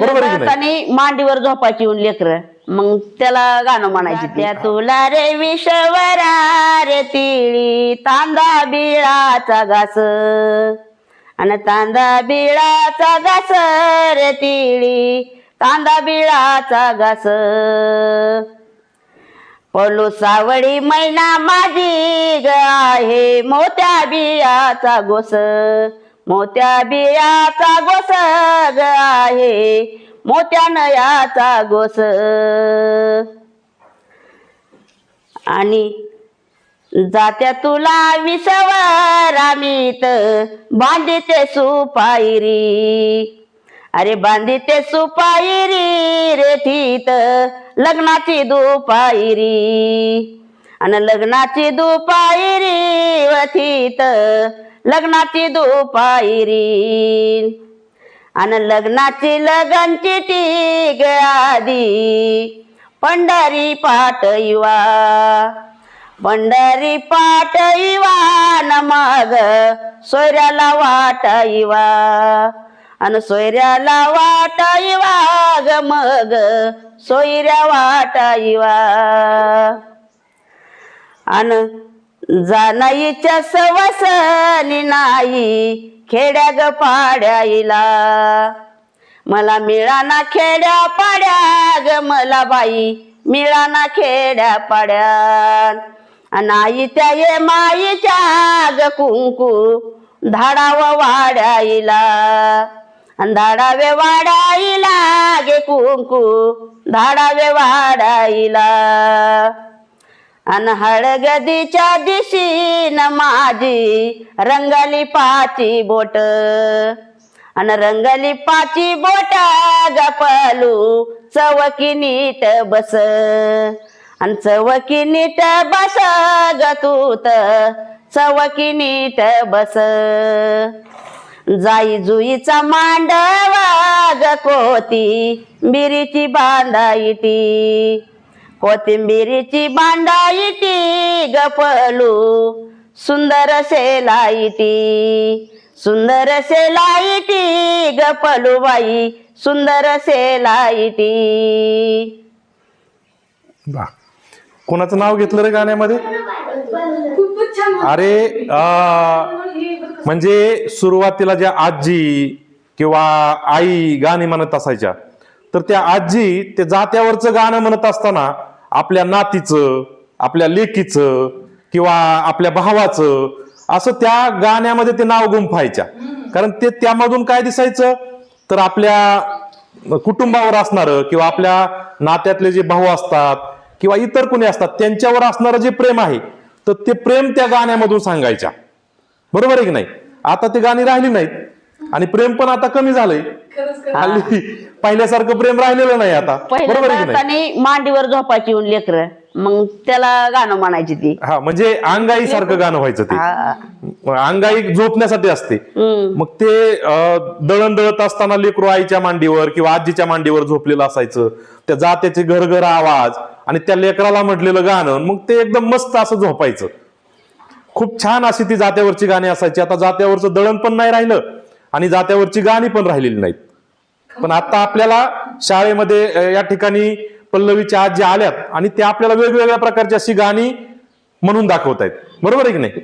बरोबर आहे की नाही? आणि मांडीवर झोपायची येऊन लेकर. मग त्याला गाणं म्हणायची त्या तुला रे विषवरा रे तिळी तांदा बिळाचा घास. आणि तांदा बिळाचा घास रे तिळी तांदा बिळाचा घास. पळू सावळी मैना माझी ग आहे मोत्या बियाचा गोस मोत्या बियाचा गोसग आहे. मोत्या नयाचा गोस आणि जात्या तुला विसवर आम्हीत बांधिते सुपायरी. अरे बांधिते सुपायरी रे थीत. लग्नाची दुपायरी. आणि लग्नाची दुपायरी वथीत लग्नाची दुपायरी आणि लग्नाची लगनची टीग आधी. पंढरी पाटईवा पंढरी पाटईवा न मग सोयऱ्याला वाटईवा आणि सोयऱ्याला वाटईवा ग मग सोयऱ्या वाटईवा आणि जानाईच्या सवसनी नाही खेड्या ग पाड्याईला. मला मिळाना खेड्या पाड्या ग मला बाई मिळाना खेड्या पाड्या नाही त्या ये माईच्या ग कुंकू धाडाव वाड्याईला. धाडावे वाडाईला गे कुंकू धाडावे वाडाईला अन हळगदीच्या दिशी न माझी रंगाली पाची बोट. अन रंगली पाची बोट गपलू चवकी नीट बस. अन चवकी नीट बस ग तूत चवकी नीट बस. जाई जुईचा मांडवा ग कोती बिरीची बांधाईटी. कोथिंबिरीची बांधाईटी गपलू. सुंदर सेलाईटी सुंदर सेलाईटी गपलू बाई. सुंदर सेलाईटी वा कोणाचं नाव घेतलं रे गाण्यामध्ये? अरे म्हणजे सुरुवातीला ज्या आजी किंवा आई गाणी म्हणत असायच्या तर त्या आजी ते जात्यावरचं गाणं म्हणत असताना आपल्या नातीचं आपल्या लेकीचं किंवा आपल्या भावाचं असं त्या गाण्यामध्ये ते नाव गुंफायच्या कारण ते त्यामधून काय दिसायचं? तर आपल्या कुटुंबावर असणारं किंवा आपल्या नात्यातले जे भाऊ असतात किंवा इतर कोणी असतात त्यांच्यावर असणारं जे प्रेम आहे तर ते प्रेम त्या गाण्यामधून सांगायच्या. बरोबर आहे की नाही? आता ते गाणी राहिली नाहीत. आणि प्रेम पण आता कमी झालंय. हल्ली पहिल्यासारखं प्रेम राहिलेलं नाही आता. बरोबर आहे की पहिल्या नाही? आणि मांडीवर झोपायची येऊन लेकर. मग त्याला गाणं म्हणायची ती. हा म्हणजे अंगाई सारखं गाणं व्हायचं ते. हा. अंगाई झोपण्यासाठी असते. हम्म. मग ते अं, दळण दळत असताना लेकरू आईच्या मांडीवर किंवा आजीच्या मांडीवर झोपलेलं असायचं. त्या जात्याचे घरघर आवाज आणि त्या लेकराला म्हटलेलं गाणं. मग ते एकदम मस्त असं झोपायचं. खूप छान अशी ती जात्यावरची गाणी असायची. आता जात्यावरचं दळण पण नाही राहिलं. आणि जात्यावरची गाणी पण राहिलेली नाहीत. पण आता आपल्याला शाळेमध्ये या ठिकाणी पल्लवीच्या आजी आल्यात आणि त्या आपल्याला वेगवेगळ्या प्रकारची अशी गाणी म्हणून दाखवतायत. बरोबर आहे की नाही?